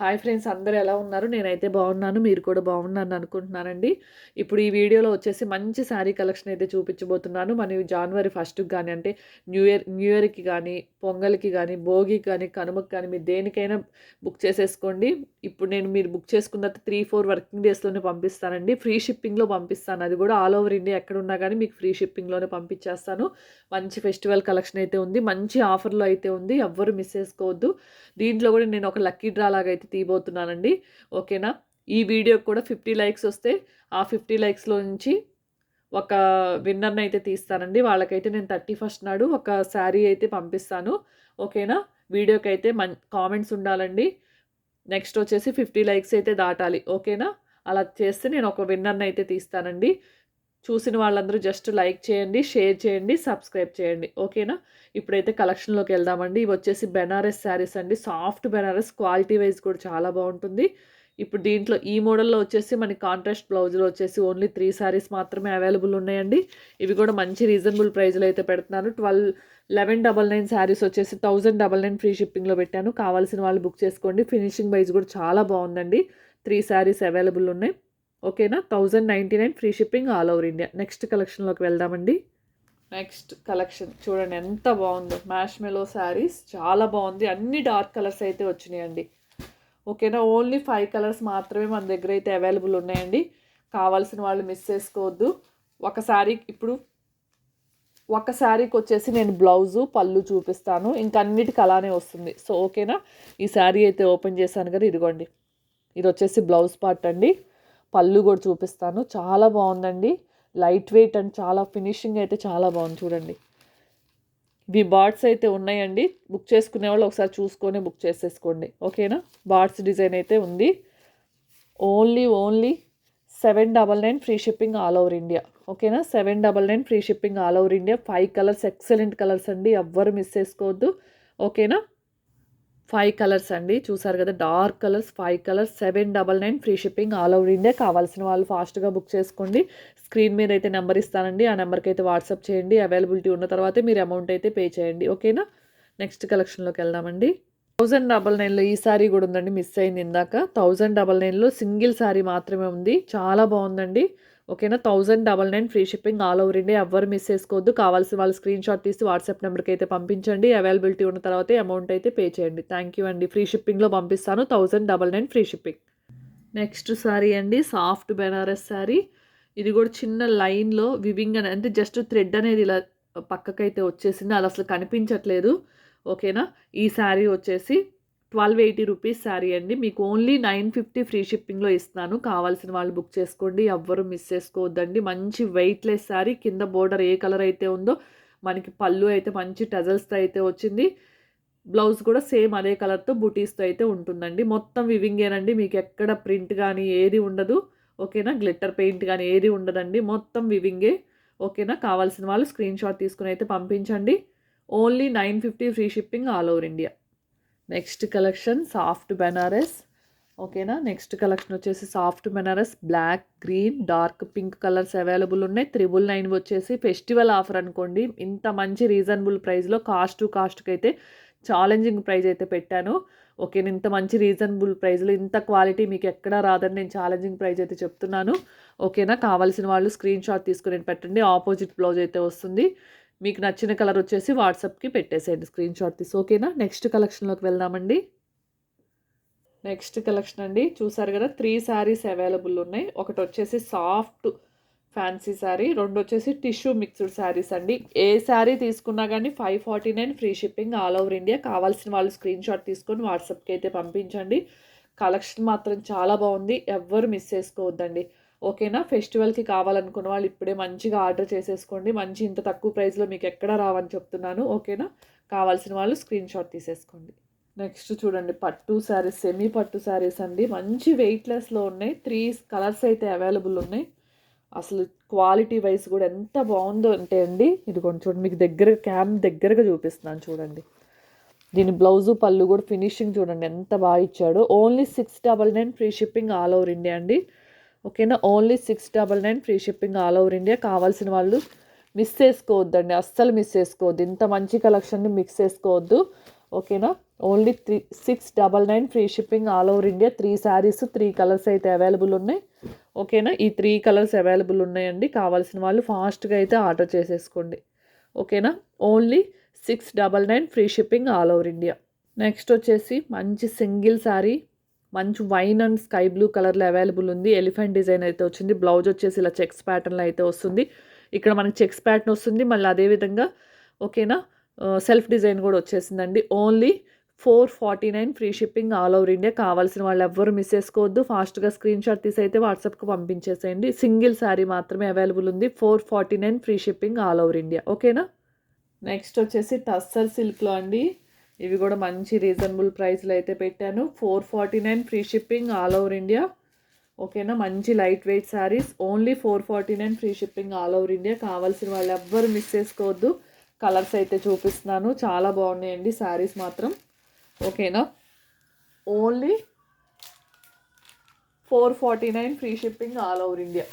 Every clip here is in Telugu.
హాయ్ ఫ్రెండ్స్ అందరూ ఎలా ఉన్నారు? నేనైతే బాగున్నాను మీరు కూడా బాగున్నాను అనుకుంటున్నానండి. ఇప్పుడు ఈ వీడియోలో వచ్చేసి మంచి శారీ కలెక్షన్ అయితే చూపించబోతున్నాను. మన జనవరి ఫస్ట్కి కానీ అంటే న్యూ ఇయర్ న్యూ ఇయర్కి కానీ పొంగల్కి కానీ భోగికి కానీ కనుమకి కానీ మీరు దేనికైనా బుక్ చేసేసుకోండి. ఇప్పుడు నేను మీరు బుక్ చేసుకున్న త్రీ ఫోర్ వర్కింగ్ డేస్లోనే పంపిస్తానండి. ఫ్రీ షిప్పింగ్లో పంపిస్తాను. అది కూడా ఆల్ ఓవర్ ఇండియా ఎక్కడ ఉన్నా కానీ మీకు ఫ్రీ షిప్పింగ్లోనే పంపించేస్తాను. మంచి ఫెస్టివల్ కలెక్షన్ అయితే ఉంది. మంచి ఆఫర్లో అయితే ఉంది. ఎవ్వరు మిస్ చేసుకోవద్దు. దీంట్లో కూడా నేను ఒక లక్కీ డ్రా లాగా అయితే తీయబోతున్నానండి. ఓకేనా? ఈ వీడియోకి కూడా ఫిఫ్టీ లైక్స్ వస్తే ఆ ఫిఫ్టీ లైక్స్లో నుంచి ఒక విన్నర్ని అయితే తీస్తానండి. వాళ్ళకైతే నేను థర్టీ ఫస్ట్ నాడు ఒక శారీ అయితే పంపిస్తాను. ఓకేనా? వీడియోకి అయితే మన్ కామెంట్స్ ఉండాలండి. నెక్స్ట్ వచ్చేసి ఫిఫ్టీ లైక్స్ అయితే దాటాలి. ఓకేనా? అలా చేస్తే నేను ఒక విన్నర్ని అయితే తీస్తానండి. చూసిన వాళ్ళందరూ జస్ట్ లైక్ చేయండి షేర్ చేయండి సబ్స్క్రైబ్ చేయండి. ఓకేనా? ఇప్పుడైతే కలెక్షన్లోకి వెళ్దామండి. ఇవి వచ్చేసి బెనారస్ శారీస్ అండి. సాఫ్ట్ బెనారస్ క్వాలిటీ వైజ్ కూడా చాలా బాగుంటుంది. ఇప్పుడు దీంట్లో ఈ మోడల్లో వచ్చేసి మనకి కాంట్రాస్ట్ బ్లౌజ్లో వచ్చేసి ఓన్లీ త్రీ శారీస్ మాత్రమే అవైలబుల్ ఉన్నాయండి. ఇవి కూడా మంచి రీజనబుల్ ప్రైజ్లో అయితే పెడుతున్నాను. Twelve eleven double nine saris వచ్చేసి థౌజండ్ డబల్ నైన్ ఫ్రీ షిప్పింగ్లో పెట్టాను. కావాల్సిన వాళ్ళు బుక్ చేసుకోండి. ఫినిషింగ్ వైజ్ కూడా చాలా బాగుందండి. త్రీ శారీస్ అవైలబుల్ ఉన్నాయి. ఓకేనా? Thousand ninety nine free shipping all over India. Next కలెక్షన్లోకి వెళ్దామండి. Next collection. చూడండి ఎంత బాగుందో. మ్యాష్ మెలో శారీస్ చాలా బాగుంది. అన్ని డార్క్ కలర్స్ అయితే వచ్చినాయండి. ఓకేనా? ఓన్లీ ఫైవ్ కలర్స్ మాత్రమే మన దగ్గర అయితే అవైలబుల్ ఉన్నాయండి. కావాల్సిన వాళ్ళు మిస్ చేసుకోవద్దు. ఒక శారీ ఇప్పుడు ఒక శారీకి వచ్చేసి నేను బ్లౌజు పళ్ళు చూపిస్తాను. ఇంకా అన్నిటికి అలానే వస్తుంది. సో ఓకేనా? ఈ శారీ అయితే ఓపెన్ చేశాను కదా ఇదిగోండి. ఇది వచ్చేసి బ్లౌజ్ పార్ట్ అండి. పళ్ళు కూడా చూపిస్తాను. చాలా బాగుందండి. లైట్ వెయిట్ అండ్ చాలా ఫినిషింగ్ అయితే చాలా బాగుంది చూడండి. ఇవి బార్డ్స్ అయితే ఉన్నాయండి. బుక్ చేసుకునే వాళ్ళు ఒకసారి చూసుకొని బుక్ చేసేసుకోండి. ఓకేనా? బార్డ్స్ డిజైన్ అయితే ఉంది. Only only seven double nine free shipping all over India. ఓకేనా? Seven double nine free shipping all over India. Five colours excellent colours అండి. ఎవ్వరు మిస్ చేసుకోవద్దు. ఓకేనా? ఫైవ్ కలర్స్ అండి. చూసారు కదా dark colours five colours seven double nine free shipping all over India కావాల్సిన వాళ్ళు ఫాస్ట్గా బుక్ చేసుకోండి. స్క్రీన్ మీద అయితే నెంబర్ ఇస్తానండి. ఆ నెంబర్కి అయితే వాట్సాప్ చేయండి. అవైలబిలిటీ ఉన్న తర్వాతే మీరు అమౌంట్ అయితే పే చేయండి. ఓకేనా నెక్స్ట్ కలెక్షన్లోకి వెళ్దామండి. థౌజండ్ డబల్ నైన్లో ఈ సారీ కూడా ఉందండి మిస్ అయింది ఇందాక. థౌజండ్ డబల్ నైన్లో సింగిల్ సారీ మాత్రమే ఉంది. చాలా బాగుందండి. ఓకేనా? Thousand double nine free shipping all over India. ఎవ్వరు మిస్ చేసుకోవద్దు. కావాల్సిన వాళ్ళు స్క్రీన్ షాట్ తీసి వాట్సాప్ నెంబర్కి అయితే పంపించండి. అవైలబిలిటీ ఉన్న తర్వాత అమౌంట్ అయితే పే చేయండి. థ్యాంక్ యూ అండి. ఫ్రీ షిప్పింగ్లో పంపిస్తాను. Thousand double nine free shipping. Next sari అండి సాఫ్ట్ బెనారస్ శారీ ఇది కూడా చిన్న లైన్లో వివింగ్ అని అంటే జస్ట్ థ్రెడ్ అనేది ఇలా పక్కకైతే వచ్చేసింది. అది అసలు కనిపించట్లేదు. ఓకేనా? ఈ శారీ వచ్చేసి ట్వెల్వ్ ఎయిటీ రూపీస్ శారీ అండి. మీకు ఓన్లీ నైన్ ఫిఫ్టీ ఫ్రీ షిప్పింగ్లో ఇస్తాను కావాల్సిన వాళ్ళు బుక్ చేసుకోండి. ఎవ్వరు మిస్ చేసుకోవద్దండి. మంచి వెయిట్లెస్ శారీ. కింద బోర్డర్ ఏ కలర్ అయితే ఉందో మనకి పళ్ళు అయితే మంచి టజల్స్తో అయితే వచ్చింది. బ్లౌజ్ కూడా సేమ్ అదే కలర్తో బుటీస్తో అయితే ఉంటుందండి. మొత్తం వివింగేనండి మీకు ఎక్కడ ప్రింట్ కానీ ఏది ఉండదు. ఓకేనా? గ్లిట్టర్ పెయింట్ కానీ ఏది ఉండదండి. మొత్తం వివింగే. ఓకేనా? కావాల్సిన వాళ్ళు స్క్రీన్ షాట్ తీసుకుని అయితే పంపించండి. Only nine fifty free shipping all over India. Next collection soft Banaras. ఓకేనా? నెక్స్ట్ కలెక్షన్ వచ్చేసి soft Banaras black green dark pink colours available ఉన్నాయి. త్రిబుల్ నైన్ వచ్చేసి ఫెస్టివల్ ఆఫర్ అనుకోండి. ఇంత మంచి రీజనబుల్ ప్రైస్లో కాస్ట్ టు కాస్ట్కి అయితే ఛాలెంజింగ్ ప్రైస్ అయితే పెట్టాను. ఓకే ఇంత మంచి రీజనబుల్ ప్రైస్లో ఇంత క్వాలిటీ మీకు ఎక్కడా రాదని నేను ఛాలెంజింగ్ ప్రైస్ అయితే చెప్తున్నాను. ఓకేనా? కావాల్సిన వాళ్ళు స్క్రీన్ షాట్ తీసుకుని పెట్టండి. ఆపోజిట్ బ్లౌజ్ అయితే వస్తుంది. మీకు నచ్చిన కలర్ వచ్చేసి వాట్సాప్కి పెట్టేసేయండి. స్క్రీన్ షాట్ తీసి. ఓకేనా? నెక్స్ట్ కలెక్షన్లోకి వెళ్దామండి. నెక్స్ట్ కలెక్షన్ అండి. చూసారు కదా? త్రీ శారీస్ అవైలబుల్ ఉన్నాయి. ఒకటి వచ్చేసి సాఫ్ట్ ఫ్యాన్సీ శారీ. రెండు వచ్చేసి టిష్యూ మిక్స్డ్ శారీస్ అండి. ఏ శారీ తీసుకున్నా కానీ five forty nine free shipping all over India. కావాల్సిన వాళ్ళు స్క్రీన్ షాట్ తీసుకొని వాట్సాప్కి అయితే పంపించండి. కలెక్షన్ మాత్రం చాలా బాగుంది. ఎవ్వరు మిస్ చేసుకోవద్దండి. ఓకేనా? ఫెస్టివల్కి కావాలనుకున్న వాళ్ళు ఇప్పుడే మంచిగా ఆర్డర్ చేసేసుకోండి. మంచి ఇంత తక్కువ ప్రైస్లో మీకు ఎక్కడ రావని చెప్తున్నాను. ఓకేనా? కావాల్సిన వాళ్ళు స్క్రీన్ షాట్ తీసేసుకోండి. నెక్స్ట్ చూడండి. పట్టు శారీస్ సెమీ పట్టు శారీస్ అండి. మంచి వెయిట్లెస్లో ఉన్నాయి. త్రీ కలర్స్ అయితే అవైలబుల్ ఉన్నాయి. అసలు క్వాలిటీ వైజ్ కూడా ఎంత బాగుందో అంటే అండి ఇది కొంచెం చూడండి. మీకు దగ్గర క్యామ్ దగ్గరగా చూపిస్తున్నాను చూడండి. దీని బ్లౌజు పళ్ళు కూడా ఫినిషింగ్ చూడండి. ఎంత బాగా ఇచ్చాడు. Only six double nine free shipping all over India అండి. ఓకేనా? Only six double nine free shipping all over India కావాల్సిన వాళ్ళు మిస్ చేసుకోవద్దండి. అస్సలు మిస్ చేసుకోవద్దు. ఇంత మంచి కలెక్షన్ని మిక్స్ చేసుకోవద్దు. ఓకేనా? Only three six double nine free shipping all over India three saris three colours అయితే అవైలబుల్ ఉన్నాయి. ఓకేనా? ఈ త్రీ కలర్స్ అవైలబుల్ ఉన్నాయండి. కావాల్సిన వాళ్ళు ఫాస్ట్గా అయితే ఆర్డర్ చేసేసుకోండి. ఓకేనా? Only six double nine free shipping all over India next వచ్చేసి మంచి సింగిల్ శారీ మంచి వైన్ అండ్ స్కై బ్లూ కలర్లో అవైలబుల్ ఉంది. ఎలిఫెంట్ డిజైన్ అయితే వచ్చింది. బ్లౌజ్ వచ్చేసి ఇలా చెక్స్ ప్యాటర్న్లో అయితే వస్తుంది. ఇక్కడ మనకి చెక్స్ ప్యాటర్న్ వస్తుంది. మళ్ళీ అదేవిధంగా ఓకేనా? సెల్ఫ్ డిజైన్ కూడా వచ్చేసిందండి. Only four forty nine free shipping all over India. కావాల్సిన వాళ్ళు ఎవ్వరు మిస్ చేసుకోవద్దు. ఫాస్ట్గా స్క్రీన్ షాట్ తీసి అయితే వాట్సాప్కి పంపించేసేయండి. సింగిల్ శారీ మాత్రమే అవైలబుల్ ఉంది. Four forty nine free shipping all over India. ఓకేనా? నెక్స్ట్ వచ్చేసి టస్సర్ సిల్క్లో అండి. ఇవి కూడా మంచి రీజనబుల్ ప్రైస్లో అయితే పెట్టాను. Four forty nine free shipping all over India. ఓకేనా? మంచి light weight saris. Only four forty nine free shipping all over India. కావాల్సిన వాళ్ళు ఎవ్వరు మిస్ చేసుకోవద్దు. కలర్స్ అయితే చూపిస్తున్నాను. చాలా బాగున్నాయండి శారీస్ మాత్రం. ఓకేనా? Only four forty nine free shipping all over India.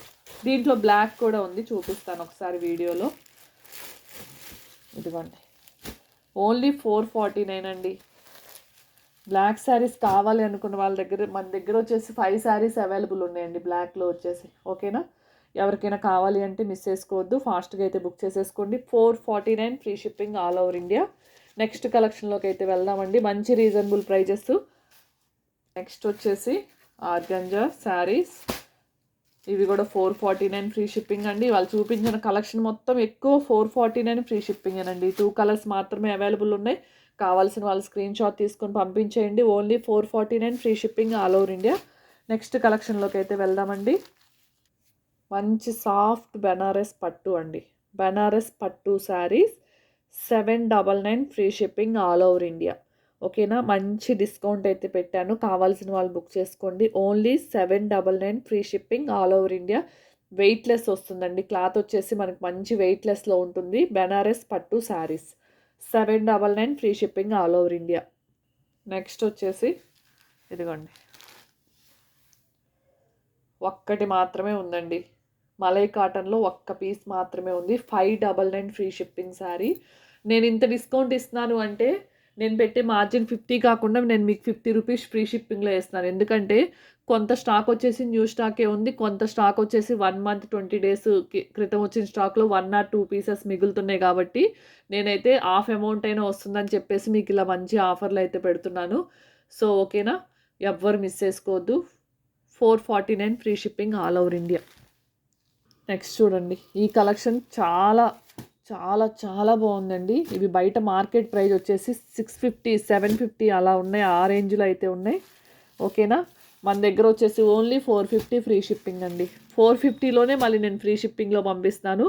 దీంట్లో బ్లాక్ కూడా ఉంది. చూపిస్తాను ఒకసారి వీడియోలో. ఇదిగోండి. ఓన్లీ ఫోర్ ఫార్టీ నైన్ అండి. బ్లాక్ శారీస్ కావాలి అనుకున్న వాళ్ళ దగ్గర మన దగ్గర వచ్చేసి ఫైవ్ శారీస్ అవైలబుల్ ఉన్నాయండి బ్లాక్లో వచ్చేసి. ఓకేనా? ఎవరికైనా కావాలి అంటే మిస్ చేసుకోవద్దు. ఫాస్ట్గా అయితే బుక్ చేసేసుకోండి. Four forty nine free shipping all over India next కలెక్షన్లోకి అయితే వెళ్దామండి. మంచి రీజనబుల్ ప్రైజెస్ నెక్స్ట్ వచ్చేసి ఆర్గంజా శారీస్ ఇవి కూడా four forty nine free shipping అండి. వాళ్ళు చూపించిన కలెక్షన్ మొత్తం ఎక్కువ four forty nine free shipping అండి. టూ కలర్స్ మాత్రమే అవైలబుల్ ఉన్నాయి. కావాల్సిన వాళ్ళు స్క్రీన్ షాట్ తీసుకొని పంపించేయండి. Only four forty nine free shipping all over India. Next కలెక్షన్లోకి అయితే వెళ్దామండి. మంచి సాఫ్ట్ బెనారస్ పట్టు అండి. బెనారస్ పట్టు saris seven double nine free shipping all over India. ఓకేనా? మంచి డిస్కౌంట్ అయితే పెట్టాను. కావాల్సిన వాళ్ళు బుక్ చేసుకోండి. Only seven double nine free shipping all over India. Weightless వస్తుందండి. క్లాత్ వచ్చేసి మనకు మంచి వెయిట్లెస్లో ఉంటుంది. బెనారస్ పట్టు saris. Seven double nine free shipping all over India. Next వచ్చేసి ఇదిగోండి. ఒక్కటి మాత్రమే ఉందండి. మలై కాటన్లో ఒక్క పీస్ మాత్రమే ఉంది. Five double nine free shipping sari. నేను ఇంత డిస్కౌంట్ ఇస్తున్నాను అంటే నేను పెట్టే మార్జిన్ ఫిఫ్టీ కాకుండా నేను మీకు ఫిఫ్టీ రూపీస్ ఫ్రీ షిప్పింగ్లో వేస్తున్నాను ఎందుకంటే కొంత స్టాక్ వచ్చేసి న్యూ స్టాకే ఉంది కొంత స్టాక్ వచ్చేసి వన్ మంత్ ట్వంటీ డేస్ క్రితం వచ్చిన స్టాక్లో వన్ ఆర్ టూ పీసెస్ మిగులుతున్నాయి కాబట్టి నేనైతే హాఫ్ అమౌంట్ అయినా వస్తుందని చెప్పేసి మీకు ఇలా మంచి ఆఫర్లు అయితే పెడుతున్నాను. సో ఓకేనా ఎవ్వరు మిస్ చేసుకోవద్దు. Four forty nine free shipping all over India next చూడండి. ఈ కలెక్షన్ చాలా చాలా చాలా బాగుందండి. ఇవి బయట మార్కెట్ ప్రైస్ వచ్చేసి సిక్స్ ఫిఫ్టీ సెవెన్ ఫిఫ్టీ అలా ఉన్నాయి. ఆ రేంజ్లో అయితే ఉన్నాయి. ఓకేనా? మన దగ్గర వచ్చేసి only four fifty free shipping అండి. ఫోర్ ఫిఫ్టీలోనే మళ్ళీ నేను ఫ్రీ షిప్పింగ్లో పంపిస్తాను.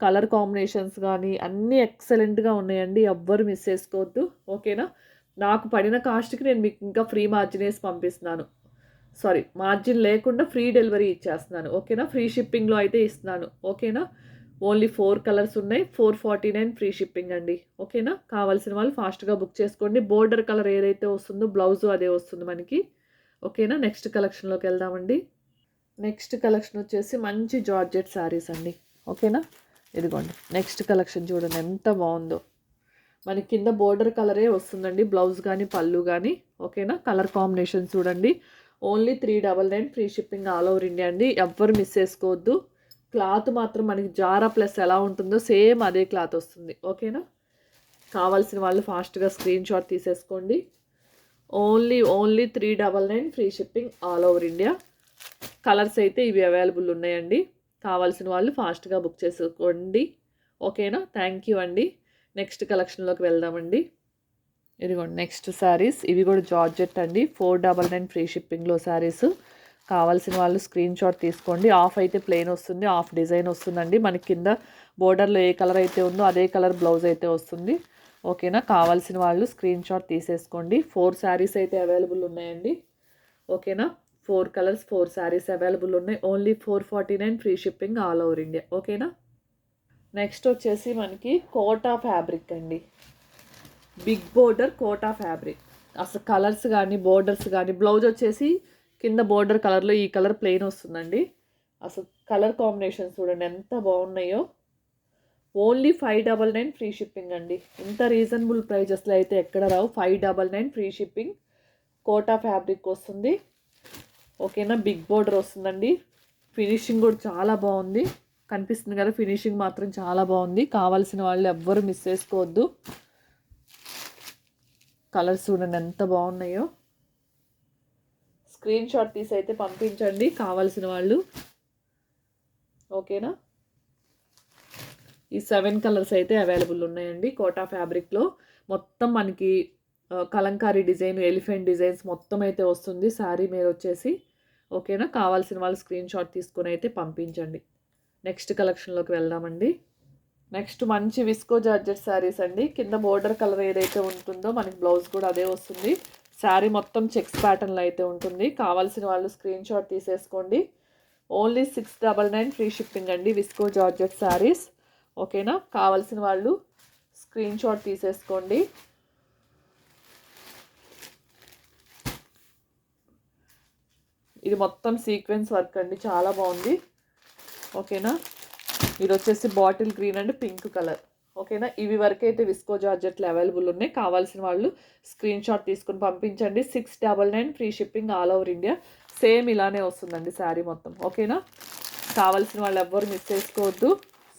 కలర్ కాంబినేషన్స్ కానీ అన్నీ ఎక్సలెంట్గా ఉన్నాయండి. ఎవ్వరు మిస్ చేసుకోవద్దు. ఓకేనా? నాకు పడిన కాస్ట్కి నేను మీకు ఇంకా ఫ్రీ మార్జిన్ వేసి పంపిస్తున్నాను. సారీ మార్జిన్ లేకుండా ఫ్రీ డెలివరీ ఇచ్చేస్తున్నాను. ఓకేనా? ఫ్రీ షిప్పింగ్లో అయితే ఇస్తున్నాను. ఓకేనా? ఓన్లీ ఫోర్ కలర్స్ ఉన్నాయి. Four forty nine free shipping అండి. ఓకేనా? కావాల్సిన వాళ్ళు ఫాస్ట్గా బుక్ చేసుకోండి. బోర్డర్ కలర్ ఏదైతే వస్తుందో బ్లౌజు అదే వస్తుంది మనకి. ఓకేనా? నెక్స్ట్ కలెక్షన్లోకి వెళ్దామండి. నెక్స్ట్ కలెక్షన్ వచ్చేసి మంచి జార్జెట్ శారీస్ అండి. ఓకేనా? ఇదిగోండి. నెక్స్ట్ కలెక్షన్ చూడండి ఎంత బాగుందో. మన కింద బోర్డర్ కలరే వస్తుందండి. బ్లౌజ్ కానీ పళ్ళు కానీ ఓకేనా? కలర్ కాంబినేషన్ చూడండి. Only three double nine free shipping all over India అండి. ఎవ్వరు మిస్ చేసుకోవద్దు. క్లాత్ మాత్రం మనకి జారా ప్లస్ ఎలా ఉంటుందో సేమ్ అదే క్లాత్ వస్తుంది. ఓకేనా? కావాల్సిన వాళ్ళు ఫాస్ట్గా స్క్రీన్ షాట్ తీసేసుకోండి. Only only three double nine free shipping all over India. Colours అయితే ఇవి అవైలబుల్ ఉన్నాయండి. కావాల్సిన వాళ్ళు ఫాస్ట్గా బుక్ చేసుకోండి. ఓకేనా? థ్యాంక్ యూ అండి. నెక్స్ట్ కలెక్షన్లోకి వెళ్దామండి. ఇదిగోండి నెక్స్ట్ శారీస్. ఇవి కూడా జార్జెట్ అండి. ఫోర్ డబల్ నైన్ ఫ్రీ షిప్పింగ్లో శారీస్. కావాల్సిన వాళ్ళు స్క్రీన్ షాట్ తీసుకోండి. ఆఫ్ అయితే ప్లెయిన్ వస్తుంది ఆఫ్ డిజైన్ వస్తుందండి. మనకి కింద బోర్డర్లో ఏ కలర్ అయితే ఉందో అదే కలర్ బ్లౌజ్ అయితే వస్తుంది. ఓకేనా? కావాల్సిన వాళ్ళు స్క్రీన్ షాట్ తీసేసుకోండి. ఫోర్ శారీస్ అయితే అవైలబుల్ ఉన్నాయండి. ఓకేనా? Four colours four saris available ఉన్నాయి. Only four forty nine free shipping all over India. ఓకేనా? నెక్స్ట్ వచ్చేసి మనకి కోటా ఫ్యాబ్రిక్ అండి. Big border Kota fabric. అసలు కలర్స్ కానీ బోర్డర్స్ కానీ బ్లౌజ్ వచ్చేసి కింద బోర్డర్ కలర్లో ఈ కలర్ ప్లెయిన్ వస్తుందండి. అసలు కలర్ కాంబినేషన్ చూడండి ఎంత బాగున్నాయో. Only five double nine free shipping అండి. ఇంత రీజనబుల్ ప్రైజెస్లో అయితే ఎక్కడ రావు. Five double nine free shipping Kota fabric వస్తుంది. ఓకేనా? బిగ్ బోర్డర్ వస్తుందండి. ఫినిషింగ్ కూడా చాలా బాగుంది. కనిపిస్తుంది కదా ఫినిషింగ్ మాత్రం చాలా బాగుంది. కావాల్సిన వాళ్ళు ఎవ్వరు మిస్ చేసుకోవద్దు. కలర్స్ చూడండి ఎంత బాగున్నాయో. స్క్రీన్ షాట్ తీసి అయితే పంపించండి కావాల్సిన వాళ్ళు. ఓకేనా? ఈ సెవెన్ కలర్స్ అయితే అవైలబుల్ ఉన్నాయండి కోటా ఫ్యాబ్రిక్లో. మొత్తం మనకి కలంకారీ డిజైన్ ఎలిఫెంట్ డిజైన్స్ మొత్తం అయితే వస్తుంది. శారీ మీద వచ్చేసి ఓకేనా? కావాల్సిన వాళ్ళు స్క్రీన్ షాట్ తీసుకొని అయితే పంపించండి. నెక్స్ట్ కలెక్షన్లోకి వెళ్దామండి. నెక్స్ట్ మంచి విస్కో జార్జెట్ శారీస్ అండి. కింద బోర్డర్ కలర్ ఏదైతే ఉంటుందో మనకి బ్లౌజ్ కూడా అదే వస్తుంది. శారీ మొత్తం చెక్స్ ప్యాటర్న్లో అయితే ఉంటుంది. కావాల్సిన వాళ్ళు స్క్రీన్ షాట్ తీసేసుకోండి. Only six double nine free shipping అండి విస్కో జార్జెట్ శారీస్. ఓకేనా? కావాల్సిన వాళ్ళు స్క్రీన్ షాట్ తీసేసుకోండి. ఇది మొత్తం సీక్వెన్స్ వర్క్ అండి. చాలా బాగుంది. ఓకేనా? ఇది వచ్చేసి bottle green and pink colour. ఓకేనా? ఇవి వరకు అయితే విస్కో జార్జెట్లు అవైలబుల్ ఉన్నాయి. కావాల్సిన వాళ్ళు స్క్రీన్ షాట్ తీసుకుని పంపించండి. Six double nine free shipping all over India. Same ఇలానే వస్తుందండి శారీ మొత్తం. ఓకేనా? కావాల్సిన వాళ్ళు ఎవ్వరు మిస్ చేసుకోవద్దు.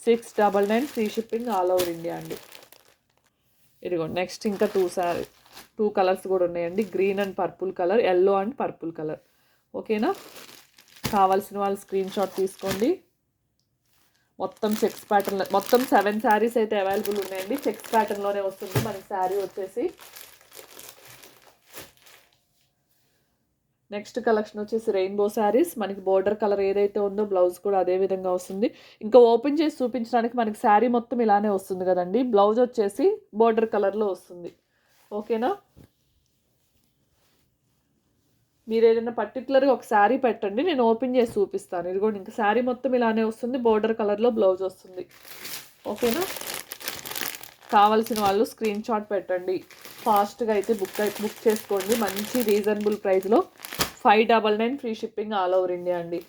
Six double nine free shipping all over India అండి. ఇదిగో నెక్స్ట్ ఇంకా టూ శారీ టూ కలర్స్ కూడా ఉన్నాయండి. Green and purple colour yellow and purple colour. ఓకేనా? కావాల్సిన వాళ్ళు స్క్రీన్ షాట్ తీసుకోండి. మొత్తం చెక్స్ ప్యాటర్న్ మొత్తం సెవెన్ శారీస్ అయితే అవైలబుల్ ఉన్నాయండి. చెక్స్ ప్యాటర్న్లోనే వస్తుంది. మనకి శారీ వచ్చేసి. నెక్స్ట్ కలెక్షన్ వచ్చేసి రెయిన్బో శారీస్ మనకి బోర్డర్ కలర్ ఏదైతే ఉందో బ్లౌజ్ కూడా అదే విధంగా వస్తుంది. ఇంకా ఓపెన్ చేసి చూపించడానికి మనకి శారీ మొత్తం ఇలానే వస్తుంది కదండి. బ్లౌజ్ వచ్చేసి బోర్డర్ కలర్లో వస్తుంది. ఓకేనా మీరు ఏదైనా పర్టికులర్గా ఒక శారీ పెట్టండి నేను ఓపెన్ చేసి చూపిస్తాను. ఇదిగోండి ఇంకా శారీ మొత్తం ఇలానే వస్తుంది బోర్డర్ కలర్లో బ్లౌజ్ వస్తుంది. ఓకేనా కావాల్సిన వాళ్ళు స్క్రీన్ షాట్ పెట్టండి. ఫాస్ట్గా అయితే బుక్ బుక్ చేసుకోండి. మంచి రీజనబుల్ ప్రైస్లో five double nine free shipping all over India అండి.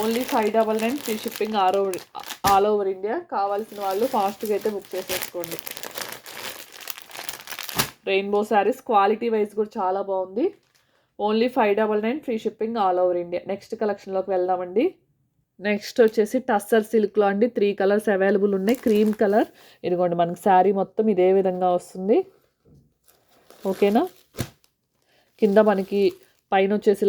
Only five double nine free shipping all over all over India కావాల్సిన వాళ్ళు ఫాస్ట్గా అయితే బుక్ చేసేసుకోండి. రెయిన్బో శారీస్ క్వాలిటీ వైజ్ కూడా చాలా బాగుంది. Only five double nine free shipping all over India. Next కలెక్షన్లోకి వెళ్దామండి. నెక్స్ట్ వచ్చేసి టస్సర్ సిల్క్లో అండి. త్రీ కలర్స్ అవైలబుల్ ఉన్నాయి. Cream colour. ఇదిగోండి మనకి శారీ మొత్తం ఇదే విధంగా వస్తుంది. ఓకేనా? కింద మనకి పైన వచ్చేసి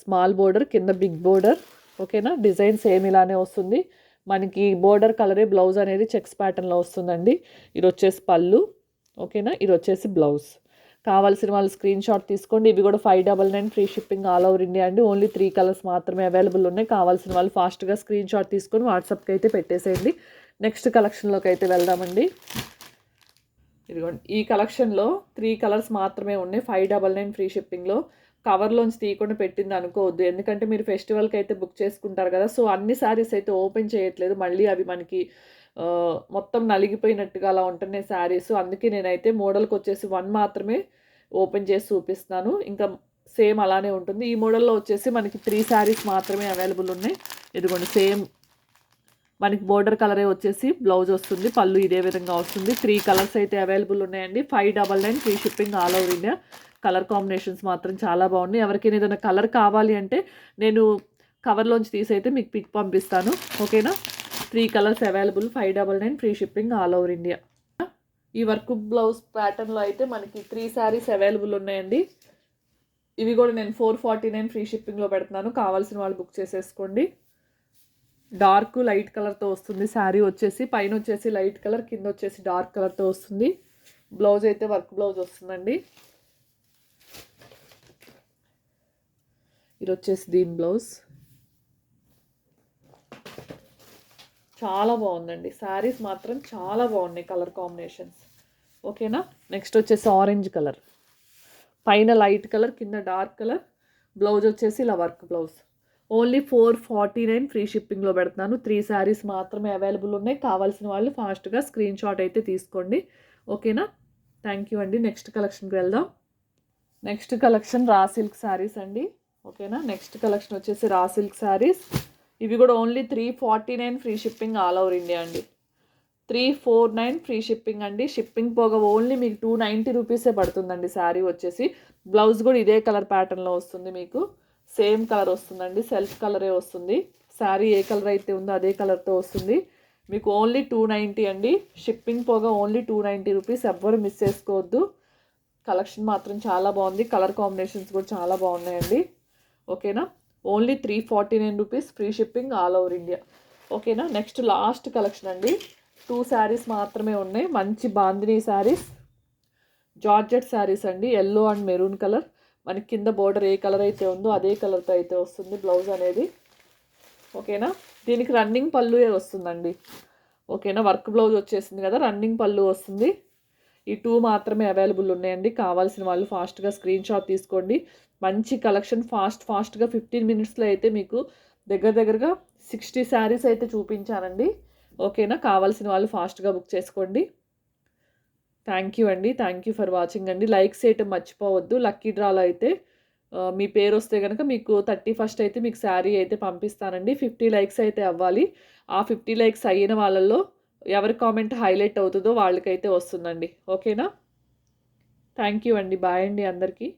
స్మాల్ బోర్డర్ కింద బిగ్ బోర్డర్. ఓకేనా? డిజైన్ సేమ్ ఇలానే వస్తుంది. మనకి బోర్డర్ కలరే బ్లౌజ్ అనేది చెక్స్ ప్యాటర్న్లో వస్తుందండి. ఇది వచ్చేసి పళ్ళు. ఓకేనా? ఇది వచ్చేసి బ్లౌజ్. కావాల్సిన వాళ్ళు స్క్రీన్ షాట్ తీసుకోండి. ఇవి కూడా five double nine free shipping all over India అండి. ఓన్లీ త్రీ కలర్స్ మాత్రమే అవైలబుల్ ఉన్నాయి. కావాల్సిన వాళ్ళు ఫాస్ట్గా స్క్రీన్ షాట్ తీసుకొని వాట్సాప్కి అయితే పెట్టేసేయండి. నెక్స్ట్ కలెక్షన్లోకి అయితే వెళ్దామండి. ఇదిగోండి. ఈ కలెక్షన్లో త్రీ కలర్స్ మాత్రమే ఉన్నాయి. ఫైవ్ డబల్ నైన్ ఫ్రీ షిప్పింగ్లో కవర్లోంచి తీయకుండా పెట్టింది అనుకోవద్దు. ఎందుకంటే మీరు ఫెస్టివల్కి అయితే బుక్ చేసుకుంటారు కదా. సో అన్ని శారీస్ అయితే ఓపెన్ చేయట్లేదు. మళ్ళీ అవి మనకి మొత్తం నలిగిపోయినట్టుగా అలా ఉంటున్నాయి శారీస్. అందుకే నేనైతే మోడల్కి వచ్చేసి వన్ మాత్రమే ఓపెన్ చేసి చూపిస్తాను ఇంకా సేమ్ అలానే ఉంటుంది. ఈ మోడల్లో వచ్చేసి మనకి త్రీ శారీస్ మాత్రమే అవైలబుల్ ఉన్నాయి. ఇదిగోండి సేమ్ మనకి బోర్డర్ కలరే వచ్చేసి బ్లౌజ్ వస్తుంది పళ్ళు ఇదే విధంగా వస్తుంది. త్రీ కలర్స్ అయితే అవైలబుల్ ఉన్నాయండి. Five double nine free shipping all over India. Colour combinations మాత్రం చాలా బాగున్నాయి. ఎవరికైనా ఏదైనా కలర్ కావాలి అంటే నేను కవర్లోంచి తీసి అయితే మీకు పిక్ పంపిస్తాను. ఓకేనా? Three colours available five double nine free shipping all over India ఈ వర్క్ బ్లౌజ్ ప్యాటర్న్లో అయితే మనకి త్రీ శారీస్ అవైలబుల్ ఉన్నాయండి. ఇవి కూడా నేను ఫోర్ ఫార్టీ నైన్ ఫ్రీ షిప్పింగ్లో పెడుతున్నాను. కావాల్సిన వాళ్ళు బుక్ చేసేసుకోండి. డార్క్ లైట్ కలర్తో వస్తుంది శారీ వచ్చేసి పైన వచ్చేసి లైట్ కలర్ కింద వచ్చేసి డార్క్ కలర్తో వస్తుంది. బ్లౌజ్ అయితే వర్క్ బ్లౌజ్ వస్తుందండి. ఇది వచ్చేసి దీని బ్లౌజ్ చాలా బాగుందండి. శారీస్ మాత్రం చాలా బాగున్నాయి కలర్ కాంబినేషన్స్. ఓకేనా? నెక్స్ట్ వచ్చేసి ఆరెంజ్ కలర్. పైన లైట్ కలర్ కింద డార్క్ కలర్. బ్లౌజ్ వచ్చేసి ఇలా work blouse. Only four forty nine free షిప్పింగ్లో పెడుతున్నాను. త్రీ శారీస్ మాత్రమే అవైలబుల్ ఉన్నాయి. కావాల్సిన వాళ్ళు ఫాస్ట్గా స్క్రీన్ షాట్ అయితే తీసుకోండి. ఓకేనా? థ్యాంక్ యూ అండి. నెక్స్ట్ కలెక్షన్కి వెళ్దాం. Next collection raw silk saris అండి. ఓకేనా? నెక్స్ట్ కలెక్షన్ వచ్చేసి రా సిల్క్ శారీస్. ఇవి కూడా only three forty nine free shipping all over India అండి. Three four nine free shipping అండి. షిప్పింగ్ పోగా ఓన్లీ మీకు టూ నైంటీ రూపీసే పడుతుందండి శారీ వచ్చేసి. బ్లౌజ్ కూడా ఇదే కలర్ ప్యాటర్న్లో వస్తుంది మీకు. సేమ్ కలర్ వస్తుందండి. సెల్ఫ్ కలరే వస్తుంది. శారీ ఏ కలర్ అయితే ఉందో అదే కలర్తో వస్తుంది. మీకు ఓన్లీ టూ నైంటీ అండి. షిప్పింగ్ పోగా ఓన్లీ టూ నైంటీ రూపీస్ ఎవ్వరు మిస్ చేసుకోవద్దు. కలెక్షన్ మాత్రం చాలా బాగుంది. కలర్ కాంబినేషన్స్ కూడా చాలా బాగున్నాయండి. ఓకేనా? Only three forty nine rupees free shipping all over India. ఓకేనా? నెక్స్ట్ లాస్ట్ కలెక్షన్ అండి. టూ శారీస్ మాత్రమే ఉన్నాయి. మంచి బాందినీ శారీస్ జార్జెట్ శారీస్ అండి. Yellow and maroon colour. మనకి కింద బోర్డర్ ఏ కలర్ అయితే ఉందో అదే కలర్తో అయితే వస్తుంది బ్లౌజ్ అనేది. ఓకేనా? దీనికి రన్నింగ్ పళ్ళుయే వస్తుందండి. ఓకేనా? వర్క్ బ్లౌజ్ వచ్చేసింది కదా రన్నింగ్ పళ్ళు వస్తుంది. ఈ టూ మాత్రమే అవైలబుల్ ఉన్నాయండి. కావాల్సిన వాళ్ళు ఫాస్ట్గా స్క్రీన్ షాట్ తీసుకోండి. మంచి కలెక్షన్ ఫాస్ట్ ఫాస్ట్గా ఫిఫ్టీన్ మినిట్స్లో అయితే మీకు దగ్గర దగ్గరగా సిక్స్టీ శారీస్ అయితే చూపించానండి. ఓకేనా? కావాల్సిన వాళ్ళు ఫాస్ట్గా బుక్ చేసుకోండి. థ్యాంక్ యూ అండి. థ్యాంక్ యూ ఫర్ వాచింగ్ అండి. లైక్స్ చేయటం మర్చిపోవద్దు. లక్కీ డ్రాలో అయితే మీ పేరు వస్తే కనుక మీకు థర్టీ ఫస్ట్ అయితే మీకు శారీ అయితే పంపిస్తానండి. ఫిఫ్టీ లైక్స్ అయితే అవ్వాలి. ఆ ఫిఫ్టీ లైక్స్ అయిన వాళ్ళల్లో ఎవరి కామెంట్ హైలైట్ అవుతుందో వాళ్ళకైతే వస్తుందండి. ఓకేనా? థ్యాంక్ యూ అండి. బాయ్ అండి అందరికీ.